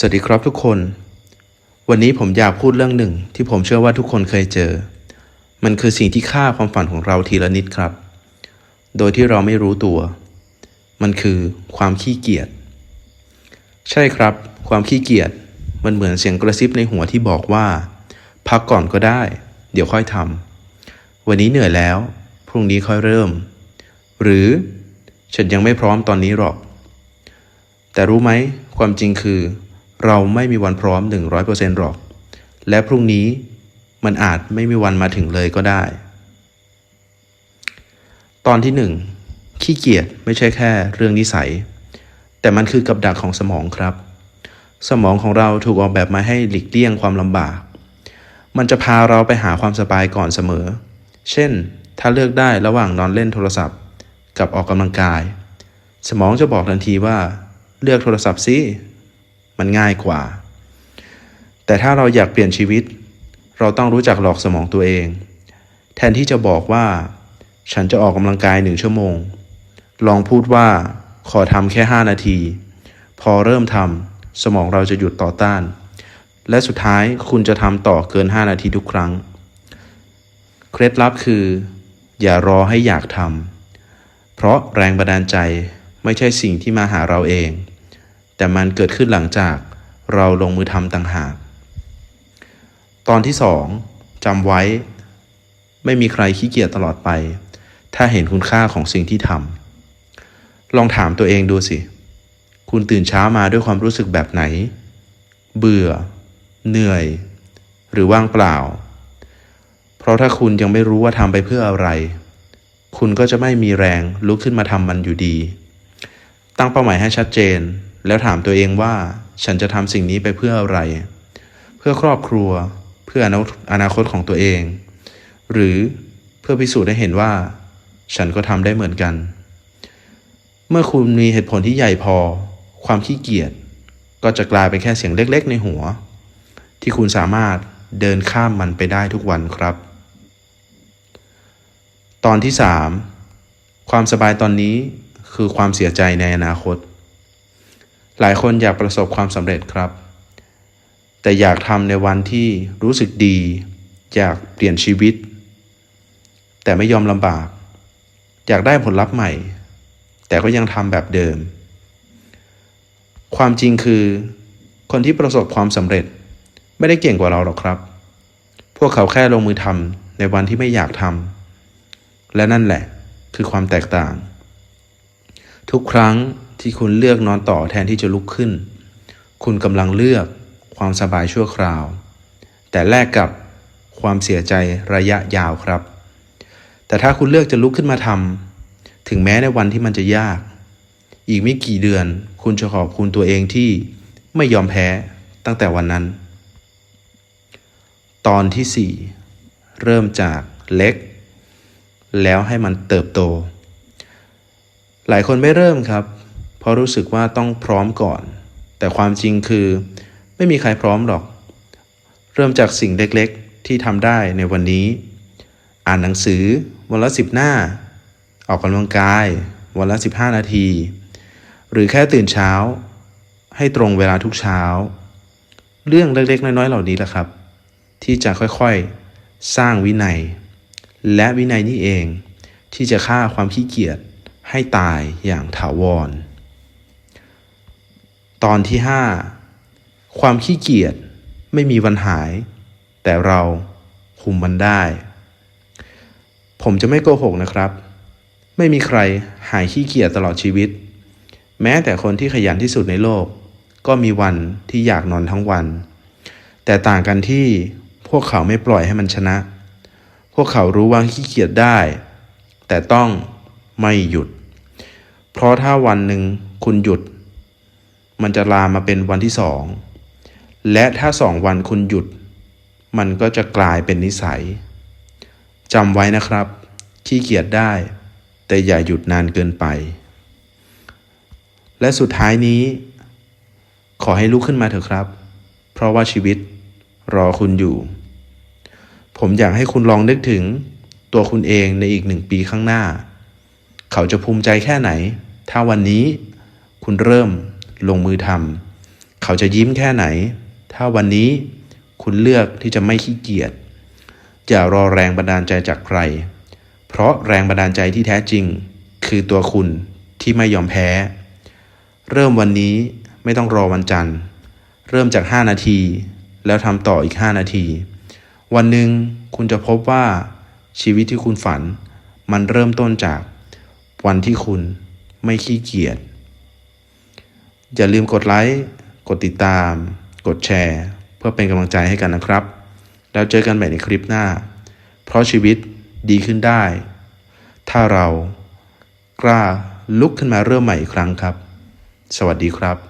สวัสดีครับทุกคน วันนี้ผมอยากพูดเรื่องหนึ่ง ที่ผมเชื่อว่าทุกคนเคยเจอ มันคือสิ่งที่ฆ่าความฝันของเราทีละนิดครับ โดยที่เราไม่รู้ตัว มันคือความขี้เกียจ ใช่ครับ ความขี้เกียจ มันเหมือนเสียงกระซิบในหัวที่บอกว่า พักก่อนก็ได้ เดี๋ยวค่อยทำ วันนี้เหนื่อยแล้ว พรุ่งนี้ค่อยเริ่ม หรือ ฉันยังไม่พร้อมตอนนี้หรอก แต่รู้ไหม ความจริงคือ เราไม่มีวันพร้อม 100%หรอก และพรุ่งนี้มันอาจไม่มีวันมาถึงเลยก็ได้ ตอนที่หนึ่งขี้เกียจไม่ใช่แค่เรื่องนิสัย แต่มันคือกับดักของสมองครับ สมองของเราถูกออกแบบมาให้หลีกเลี่ยงความลำบาก มันจะพาเราไปหาความสบายก่อนเสมอ เช่น ถ้าเลือกได้ระหว่างนอนเล่นโทรศัพท์ กับออกกำลังกาย สมองจะบอกทันทีว่า เลือกโทรศัพท์สิ มันง่ายกว่า แต่ถ้าเราอยากเปลี่ยนชีวิต เราต้องรู้จักหลอกสมองตัวเอง แทนที่จะบอกว่า ฉันจะออกกำลังกายหนึ่งชั่วโมง ลองพูดว่าขอทำแค่ 5 นาที พอเริ่มทำสมองเราจะหยุดต่อต้าน และสุดท้ายคุณจะทำต่อเกิน 5 นาทีทุกครั้ง เคล็ดลับคือ อย่ารอให้อยากทำเพราะแรงบันดาลใจไม่ใช่สิ่งที่มาหาเราเอง แต่มันเกิดขึ้นหลังจากเราลงมือทำต่างหาก ตอนที่สองจำไว้ ไม่มีใครขี้เกียจตลอดไป ถ้าเห็นคุณค่าของสิ่งที่ทำลองถามตัวเองดูสิ คุณตื่นเช้ามาด้วยความรู้สึกแบบไหน เบื่อ เหนื่อย หรือว่างเปล่า เพราะถ้าคุณยังไม่รู้ว่าทำไปเพื่ออะไร คุณก็จะไม่มีแรงลุกขึ้นมาทำมันอยู่ดี ตั้งเป้าหมายให้ชัดเจน แล้วถามตัวเองว่าฉันจะทำสิ่งนี้ไปเพื่ออะไร เพื่อครอบครัว เพื่ออนาคตของตัวเอง หรือเพื่อพิสูจน์ให้เห็นว่า ฉันก็ทำได้เหมือนกัน เมื่อคุณมีเหตุผลที่ใหญ่พอ ความขี้เกียจก็จะกลายเป็นแค่เสียงเล็ก ๆ ในหัว ที่คุณสามารถเดินข้ามมันไปได้ทุกวันครับ ตอนที่ 3 ความสบายตอนนี้คือความเสียใจในอนาคต หลายคนอยากประสบความสำเร็จครับ แต่อยากทำในวันที่รู้สึกดี อยากเปลี่ยนชีวิต แต่ไม่ยอมลำบาก อยากได้ผลลัพธ์ใหม่ แต่ก็ยังทำแบบเดิม ความจริงคือ คนที่ประสบความสำเร็จไม่ได้เก่งกว่าเราหรอกครับ พวกเขาแค่ลงมือทำในวันที่ไม่อยากทำและนั่นแหละคือความแตกต่าง ทุกครั้ง ที่คุณเลือกนอนต่อแทนที่จะลุกขึ้น คุณกำลังเลือกความสบายชั่วคราว แต่แลกกับความเสียใจระยะยาวครับ แต่ถ้าคุณเลือกจะลุกขึ้นมาทำถึงแม้ในวันที่มันจะยาก อีกไม่กี่เดือน คุณจะขอบคุณตัวเองที่ไม่ยอมแพ้ตั้งแต่วันนั้น ตอนที่ 4 เริ่มจากเล็ก แล้วให้มันเติบโต หลายคนไม่เริ่มครับ ราะรู้สึกว่าต้องพร้อมก่อน แต่ความจริงคือ ไม่มีใครพร้อมหรอก เริ่มจากสิ่งเล็กๆ ที่ทำได้ในวันนี้ อ่านหนังสือ วันละสิบหน้า ออกกำลังกาย วันละ 15 นาที หรือแค่ตื่นเช้า ให้ตรงเวลาทุกเช้า เรื่องเล็กๆ น้อยๆ เหล่านี้แหละครับ ที่จะค่อยๆ สร้างวินัย และวินัยนี่เองที่จะฆ่าความขี้เกียจให้ตายอย่างถาวร ตอนที่ 5 ความขี้เกียจไม่มีวันหาย แต่เราคุมมันได้ ผมจะไม่โกหกนะครับ ไม่มีใครหายขี้เกียจตลอดชีวิต แม้แต่คนที่ขยันที่สุดในโลก ก็มีวันที่อยากนอนทั้งวัน แต่ต่างกันที่พวกเขาไม่ปล่อยให้มันชนะ พวกเขารู้ว่าขี้เกียจได้ แต่ต้องไม่หยุด เพราะถ้าวันหนึ่งคุณหยุด มันจะลามมาเป็นวันที่สองและถ้าสองวันคุณหยุด มันก็จะกลายเป็นนิสัยจำไว้นะครับ ขี้เกียจได้ แต่อย่าหยุดนานเกินไป และสุดท้ายนี้ ขอให้ลุกขึ้นมาเถอะครับ เพราะว่าชีวิตรอคุณอยู่ ผมอยากให้คุณลองนึกถึงตัวคุณเองในอีกหนึ่งปีข้างหน้า เขาจะภูมิใจแค่ไหน ถ้าวันนี้คุณเริ่ม ลงมือทำเขาจะยิ้มแค่ไหน ถ้าวันนี้คุณเลือกที่จะไม่ขี้เกียจอย่ารอแรงบันดาลใจจากใคร เพราะแรงบันดาลใจที่แท้จริง คือตัวคุณที่ไม่ยอมแพ้ เริ่มวันนี้ไม่ต้องรอวันจันทร์ เริ่มจาก 5 นาที แล้วทำต่ออีก 5 นาที วันหนึ่งคุณจะพบว่าชีวิตที่คุณฝัน มันเริ่มต้นจากวันที่คุณไม่ขี้เกียจ อย่าลืมกดไลค์ กดติดตาม กดแชร์ เพื่อเป็นกำลังใจให้กันนะครับ แล้วเจอกันใหม่ในคลิปหน้า เพราะชีวิตดีขึ้นได้ ถ้าเรากล้าลุกขึ้นมาเริ่มใหม่อีกครั้งครับ สวัสดีครับ